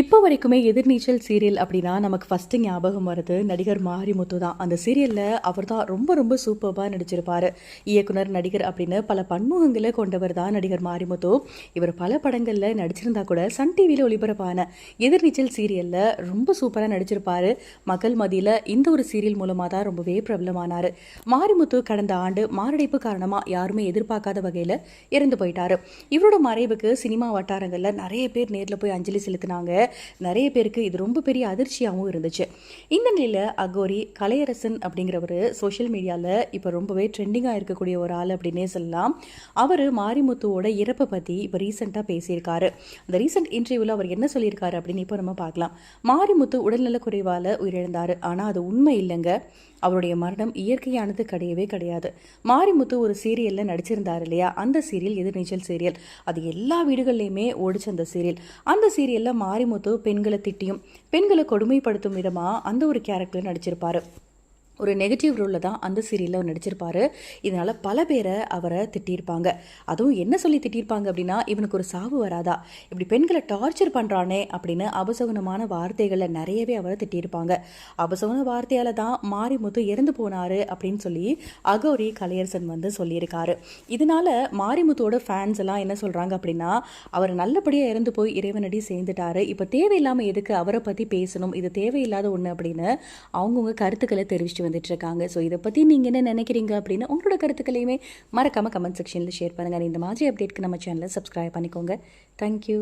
இப்போ வரைக்குமே எதிர்நீச்சல் சீரியல் அப்படின்னா நமக்கு ஃபஸ்ட்டு ஞாபகம் வருது நடிகர் மாரிமுத்து தான். அந்த சீரியலில் அவர் தான் ரொம்ப ரொம்ப சூப்பராக நடிச்சிருப்பார். இயக்குனர் நடிகர் அப்படின்னு பல பன்முகங்களை கொண்டவர் தான் நடிகர் மாரிமுத்து. இவர் பல படங்களில் நடிச்சிருந்தா கூட சன் டிவியில் ஒளிபரப்பான எதிர்நீச்சல் சீரியலில் ரொம்ப சூப்பராக நடிச்சிருப்பார். மக்கள் மதியில் இந்த ஒரு சீரியல் மூலமாக தான் ரொம்பவே பிரபலமானார் மாரிமுத்து கடந்த ஆண்டு மாரடைப்பு காரணமாக யாருமே எதிர்பார்க்காத வகையில் இறந்து போயிட்டார். இவரோட மறைவுக்கு சினிமா வட்டாரங்களில் நிறைய பேர் நேரில் போய் அஞ்சலி செலுத்தினாங்க. நிறைய பேருக்கு இது ரொம்ப பெரிய அதிர்ச்சியாகவும் இருந்துச்சு. இந்த நிலையில் அகோரி கலையரசன் அப்படிங்கிறவர் சோஷியல் மீடியாவில் இப்போ ரொம்பவே ட்ரெண்டிங்காக இருக்கக்கூடிய ஒரு ஆள் அப்படின்னே சொல்லலாம். அவர் மாரிமுத்துவோட இறப்பை பற்றி இப்போ ரீசெண்டாக பேசியிருக்காரு. அந்த ரீசெண்ட் இன்டர்வியூவில் அவர் என்ன சொல்லியிருக்காரு அப்படின்னு இப்போ நம்ம பார்க்கலாம். மாரிமுத்து உடல்நலக் குறைவால் உயிரிழந்தார். ஆனால் அது உண்மை இல்லைங்க. அவருடைய மரணம் இயற்கையானது கிடையவே கிடையாது. மாரிமுத்து ஒரு சீரியலில் நடிச்சிருந்தார் இல்லையா? அந்த சீரியல் எதிர்நீச்சல் சீரியல் அது எல்லா வீடுகள்லையுமே ஓடிச்சு அந்த சீரியல் அந்த சீரியலில் மாரிமுத்து பெண்களை திட்டியும் பெண்களை கொடுமைப்படுத்தும் விதமாக அந்த ஒரு கேரக்டர் நடிச்சிருப்பாரு. ஒரு நெகட்டிவ் ரோலில் தான் அந்த சீரியலில் அவர் நடிச்சிருப்பார். இதனால் பல பேரை அவரை திட்டியிருப்பாங்க. அதுவும் என்ன சொல்லி திட்டியிருப்பாங்க அப்படின்னா இவனுக்கு ஒரு சாவு வராதா? இப்படி பெண்களை டார்ச்சர் பண்ணுறானே அப்படின்னு அபசகுனமான வார்த்தைகளில் நிறையவே அவரை திட்டியிருப்பாங்க. அபசகுன வார்த்தையால் தான் மாரிமுத்து இறந்து போனார் அப்படின்னு சொல்லி அகௌரி கலையரசன் வந்து சொல்லியிருக்காரு. இதனால மாரிமுத்தோட ஃபேன்ஸ் எல்லாம் என்ன சொல்கிறாங்க அப்படின்னா அவர் நல்லபடியாக இறந்து போய் இறைவனடி சேர்ந்துட்டாரு. இப்போ தேவையில்லாமல் எதுக்கு அவரை பற்றி பேசணும்? இது தேவையில்லாத ஒன்று அப்படின்னு அவங்கவுங்க கருத்துக்களை தெரிவிச்சுட்டு வந்துட்டுருக்காங்க. ஸோ இதை பற்றி நீங்கள் என்ன நினைக்கிறீங்க அப்படின்னு உங்களோட கருத்துக்களையுமே மறக்காமல் கமெண்ட் செக்ஷனில் ஷேர் பண்ணுங்கள் இந்த மாதிரி அப்டேட்க்கு நம்ம சேனலை சப்ஸ்கிரைப் பண்ணிக்கோங்க. தேங்க்யூ